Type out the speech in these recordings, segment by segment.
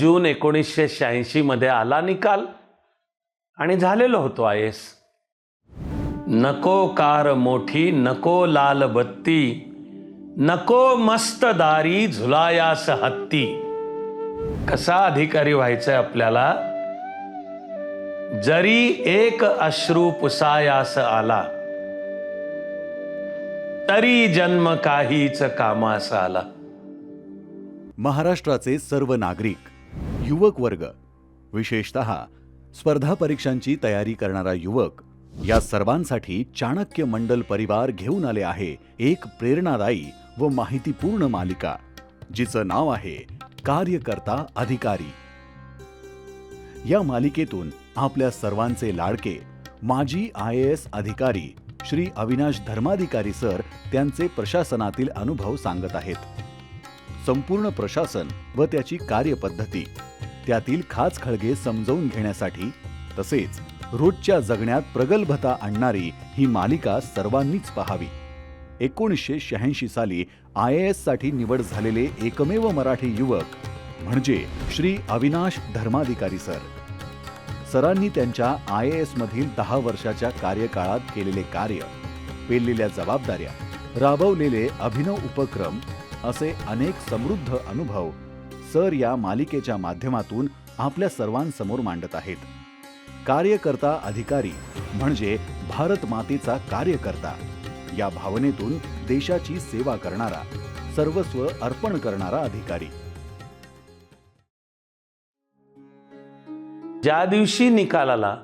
जून एकोणीसशे शहाऐंशी मध्ये आला निकाल आणि झालेलो होतो आय एस. नको कार मोठी नको लाल बत्ती नको मस्त दारी झुलायास हत्ती. कसा अधिकारी व्हायचंय आपल्याला? जरी एक अश्रू पुसायास आला तरी जन्म काहीच कामास आला. महाराष्ट्राचे सर्व नागरिक युवक वर्ग. विशेषत स्पर्धा परीक्षांची तयारी करणारा युवक या सर्वांसाठी चाणक्य मंडल परिवार घेऊन आले आहे एक प्रेरणादायी व माहितीपूर्ण मालिका जिचं नाव आहे कार्यकर्ता अधिकारी. या मालिकेतून आपल्या सर्वांचे लाडके माजी आय एस अधिकारी श्री अविनाश धर्माधिकारी सर त्यांचे प्रशासनातील अनुभव सांगत आहेत. संपूर्ण प्रशासन व त्याची कार्यपद्धती त्यातील खाच खळगे समजवून घेण्यासाठी तसेच रोजच्या जगण्यात प्रगल्भता आणणारी ही मालिका सर्वांनीच पाहावी. एकोणीसशे शहाऐंशी साली आय एससाठी निवड झालेले एकमेव मराठी युवक म्हणजे श्री अविनाश धर्माधिकारी सर. सरांनी त्यांच्या आय एस मधील दहा वर्षाच्या कार्यकाळात केलेले कार्य पेललेल्या जबाबदाऱ्या राबवलेले अभिनव उपक्रम असे अनेक समृद्ध अनुभव सर या मालिकेच्या माध्यमातून आपल्या सर्वांसमोर मांडत आहेत. कार्यकर्ता अधिकारी म्हणजे भारत मातेचा कार्यकर्ता. या भावनेतून देशाची सेवा करणारा सर्वस्व अर्पण करणारा अधिकारी. ज्या दिवशी निकाल आला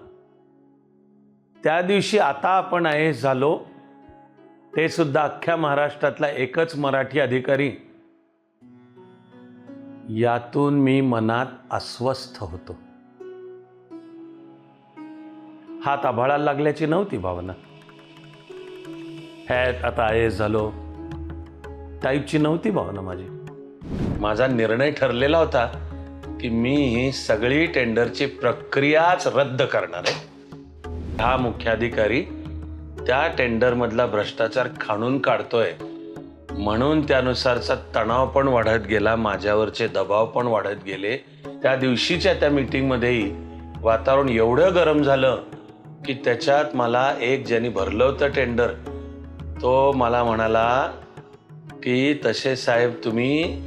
त्या दिवशी आता आपण आहे झालो ते सुद्धा अख्ख्या महाराष्ट्रातला एकच मराठी अधिकारी यातून मी मनात अस्वस्थ होतो. हात आभाळाला लागल्याची नव्हती भावना. ह्यात आता आय झालो. टाईपची नव्हती भावना माझी. माझा निर्णय ठरलेला होता की मी ही सगळी टेंडरची प्रक्रियाच रद्द करणार आहे. हा मुख्याधिकारी त्या टेंडरमधला भ्रष्टाचार खाणून काढतोय. म्हणून त्यानुसारचा तणाव पण वाढत गेला माझ्यावरचे दबाव पण वाढत गेले. त्या दिवशीच्या त्या मीटिंगमध्येही वातावरण एवढं गरम झालं की त्याच्यात मला एक ज्यांनी भरलं होतं टेंडर तो मला म्हणाला की तसे साहेब तुम्ही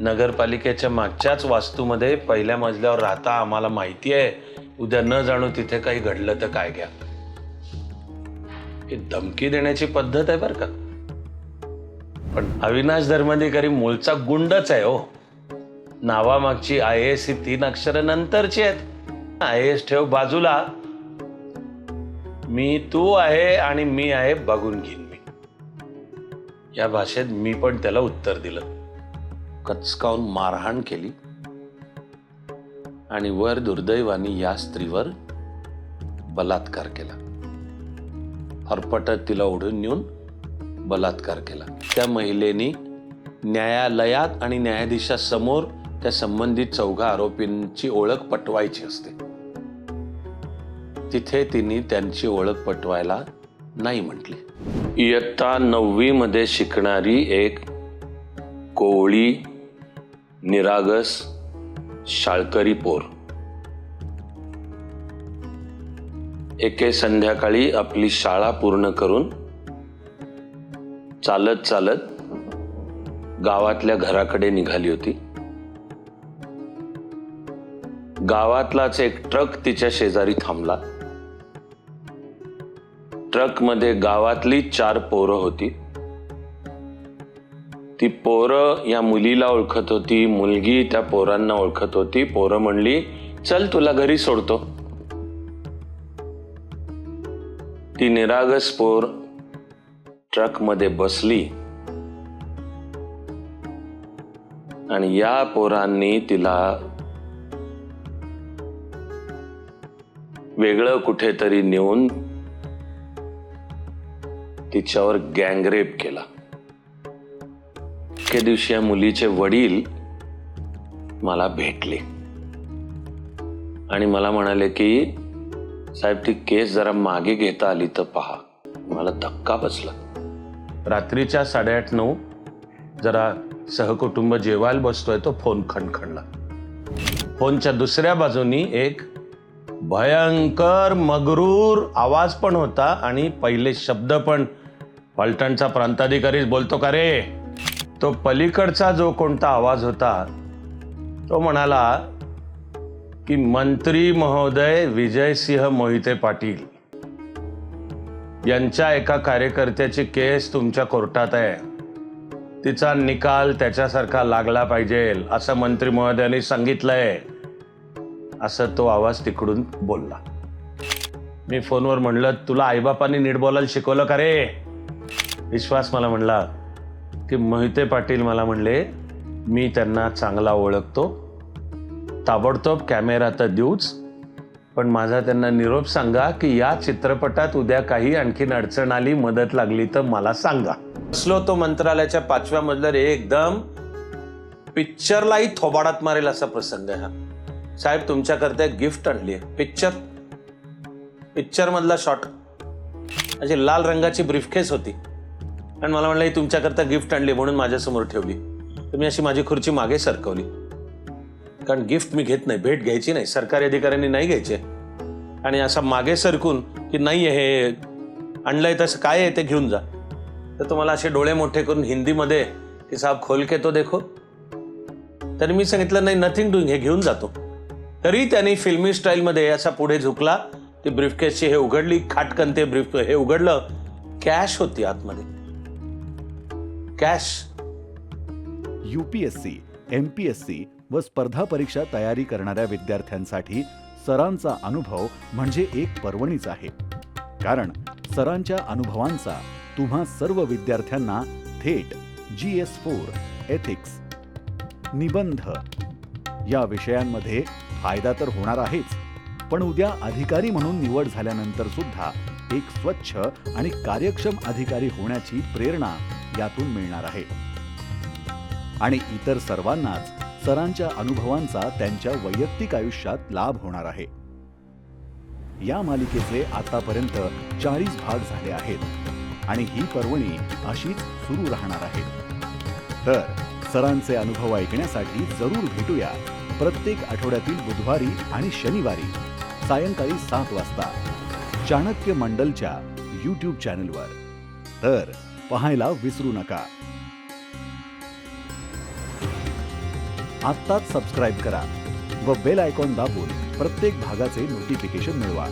नगरपालिकेच्या मागच्याच वास्तूमध्ये पहिल्या मजल्यावर राहता आम्हाला माहिती आहे. उद्या न जाणू तिथे काही घडलं तर काय घ्या. ही धमकी देण्याची पद्धत आहे बरं का. पण अविनाश धर्माधिकारी मूळचा गुंडच आहे हो. नावामागची आय एस ही तीन अक्षरं नंतरची आहेत. आय एस ठेव बाजूला. मी तू आहे आणि मी आहे बघून घेईन मी. या भाषेत मी पण त्याला उत्तर दिलं. कचकावून मारहाण केली. आणि वर दुर्दैवाने या स्त्रीवर बलात्कार केला. हरपटत तिला ओढून नेऊन बलात्कार केला. त्या महिलेनी न्यायालयात आणि न्यायाधीशासमोर त्या संबंधित चौघा आरोपींची ओळख पटवायची असते. तिथे तिने त्यांची ओळख पटवायला नाही म्हटली. इयत्ता नववी मध्ये शिकणारी एक कोवळी निरागस शाळकरी पोर. एके संध्याकाळी आपली शाळा पूर्ण करून चालत चालत गावातल्या घराकडे निघाली होती. गावातलाच एक ट्रक तिच्या शेजारी थांबला. ट्रकमध्ये गावातली चार पोरं होती. ती पोरं या मुलीला ओळखत होती मुलगी त्या पोरांना ओळखत होती. पोरं म्हणली चल तुला घरी सोडतो. ती निरागस पोर ट्रकमध्ये बसली. आणि या पोरांनी तिला वेगळं कुठेतरी नेऊन तिच्यावर गँगरेप केला. एके दिवशी या मुलीचे वडील मला भेटले. आणि मला म्हणाले की साहेब ती केस जरा मागे घेता आली तर पहा. मला धक्का बसला. रात्रीच्या साडेआठ नऊ जरा सहकुटुंब जेवायला बसतोय तो फोन खणखणला. फोनच्या दुसऱ्या बाजूनी एक भयंकर मगरूर आवाज पण होता आणि पहिले शब्द पण. पलटणचा प्रांताधिकारीच बोलतो का रे? तो पलीकडचा जो कोणता आवाज होता तो म्हणाला की मंत्री महोदय विजयसिंह मोहिते पाटील. यांच्या एका कार्यकर्त्याची केस तुमच्या कोर्टात आहे. तिचा निकाल त्याच्यासारखा लागला पाहिजे असं मंत्री महोदयांनी सांगितलंय. असं तो आवाज तिकडून बोलला. मी फोनवर म्हणलं तुला आईबापांनी नीट बोलायला शिकवलं का रे? विश्वास मला म्हणला की मोहिते पाटील मला म्हणले मी त्यांना चांगला ओळखतो. ताबडतोब कॅमेरा तर देऊच पण माझा त्यांना निरोप सांगा की या चित्रपटात उद्या काही आणखीन अडचण आली मदत लागली तर मला सांगा. असलो तो मंत्रालयाच्या पाचव्या मजल्यावर एकदम पिक्चरलाही थोबाडात मारेल असा प्रसंग आहे हा. साहेब तुमच्याकरता एक गिफ्ट आणली आहे. पिक्चर पिक्चरमधला शॉट अशी लाल रंगाची ब्रीफकेस होती. आणि मला म्हणलं ही तुमच्याकरता गिफ्ट आणली म्हणून माझ्यासमोर ठेवली. तुम्ही अशी माझी खुर्ची मागे सरकवली. कारण गिफ्ट मी घेत नाही भेट घ्यायची नाही सरकारी अधिकाऱ्यांनी नाही घ्यायचे. आणि असा मागे सरकून की नाही हे आणलंय तसं काय आहे ते घेऊन जा. तर तुम्हाला असे डोळे मोठे करून हिंदीमध्ये की साहेब खोल के तो देखो. तर मी सांगितलं नाही नथिंग डुईंग हे घेऊन जातो. तरी त्यांनी फिल्मी स्टाईलमध्ये असा पुढे झुकला ती ब्रीफकेसची हे उघडली खाटकन ते ब्रीफ हे उघडलं कॅश होती आतमध्ये. कॅश यूपीएससी एमपीएससी व स्पर्धा परीक्षा तयारी करणाऱ्या विद्यार्थ्यांसाठी सरांचा अनुभव म्हणजे एक पर्वणीच आहे. कारण सरांच्या अनुभवांचा तुम्हा सर्व विद्यार्थ्यांना थेट जी एस फोर एथिक्स निबंध या विषयांमध्ये फायदा तर होणार आहेच पण उद्या अधिकारी म्हणून निवड झाल्यानंतर सुद्धा एक स्वच्छ आणि कार्यक्षम अधिकारी होण्याची प्रेरणा यातून मिळणार आहे. आणि इतर सर्वांनाच सरांच्या अनुभवांचा त्यांच्या वैयक्तिक आयुष्यात लाभ होणार आहे. या मालिकेचे आतापर्यंत चाळीस भाग झाले आहेत आणि ही पर्वणी अशीच सुरू राहणार आहे. तर सरांचे अनुभव ऐकण्यासाठी जरूर भेटूया प्रत्येक आठवड्यातील बुधवारी आणि शनिवारी सायंकाळी सात वाजता चाणक्य मंडलच्या यूट्यूब चॅनलवर तर पाहायला विसरू नका. आत्ताच सबस्क्राईब करा व बेल आयकॉन दाबून प्रत्येक भागाचे नोटिफिकेशन मिळवा.